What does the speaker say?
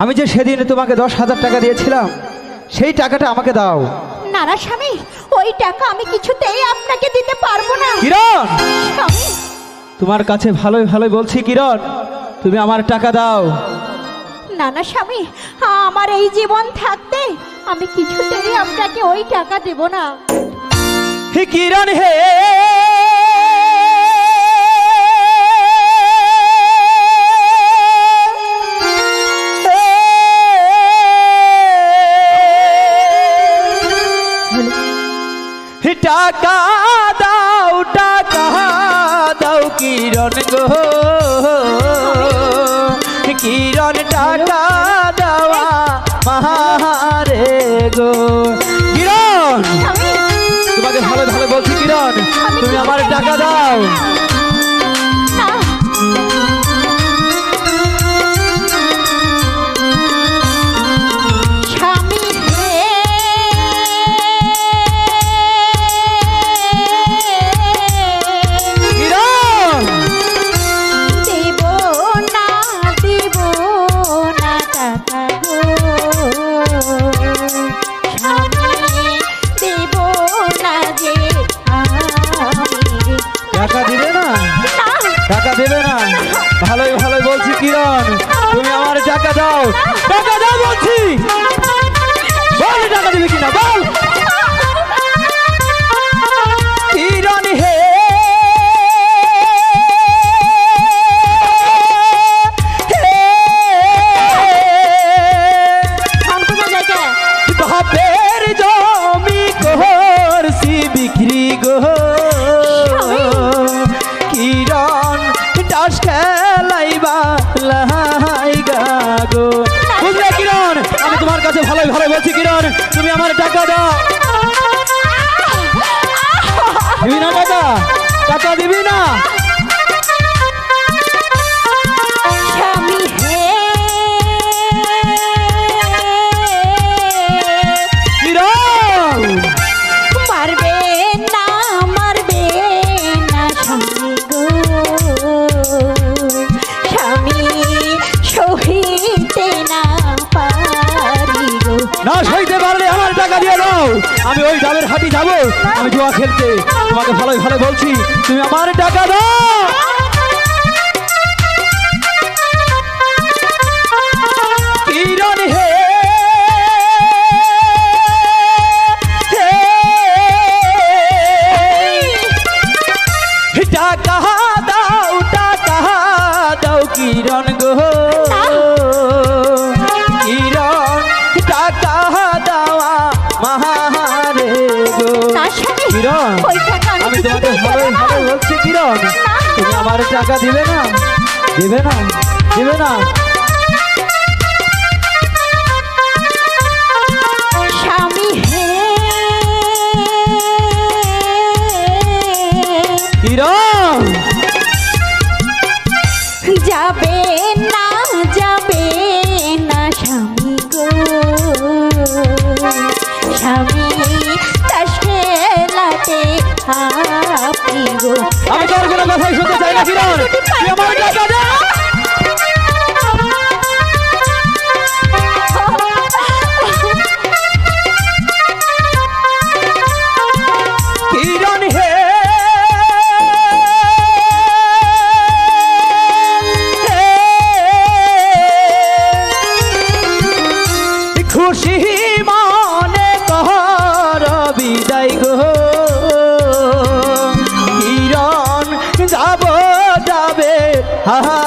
আমি যে সেদিন তোমাকে দশ হাজার টাকা দিয়েছিলাম সেই টাকাটা আমাকে দাও। না না স্বামী ওই টাকা আমি কিছুতেই আপনাকে দিতে পারব না। কিরণ! স্বামী! তোমার কাছে ভালোই ভালোই বলছি কিরণ! তুমি আমার টাকা দাও। না না স্বামী আমার এই জীবন থাকতে আমি কিছুতেই আপনাকে ওই টাকা দেব না। হে কিরণ হে! কিরণ গো? কিরণ টাকা দেওয়া মহারে গো। কিরণ, তোমাকে ভালো ভালো বলছি কিরণ, তুমি আমার টাকা দাও। ভালোই ভালোই বলছি, কিরণ। তুমি আমার টাকা দাও। টাকা দাও বলছি। বল, টাকা দিবে কিনা? বল। কাছে ভালোই ভালো বলছি কিরণ তুমি আমার টাকা দাও। টাকা সইতে পারলে আমার টাকা দিয়ে দাও আমি ওই ডাবের হাতি যাব। আমি জুয়া খেলতে। তোমাকে ভালোই ভালো বলছি, তুমি আমার টাকা দাও। টাকা দাও টাকা দাও কিরণ গো। কিরণ? আমি তোমাকে ভালো ভালো বলছি কিরণ। তুমি আমার টাকা দিবে না? দিবে না? দিবে না? আপনি গো। আমি তোর কোনো কথাই শুনতে চাই না কিরণ? আমার টাকা দে কিরণ কিরণ যাব যাবে হাটি গো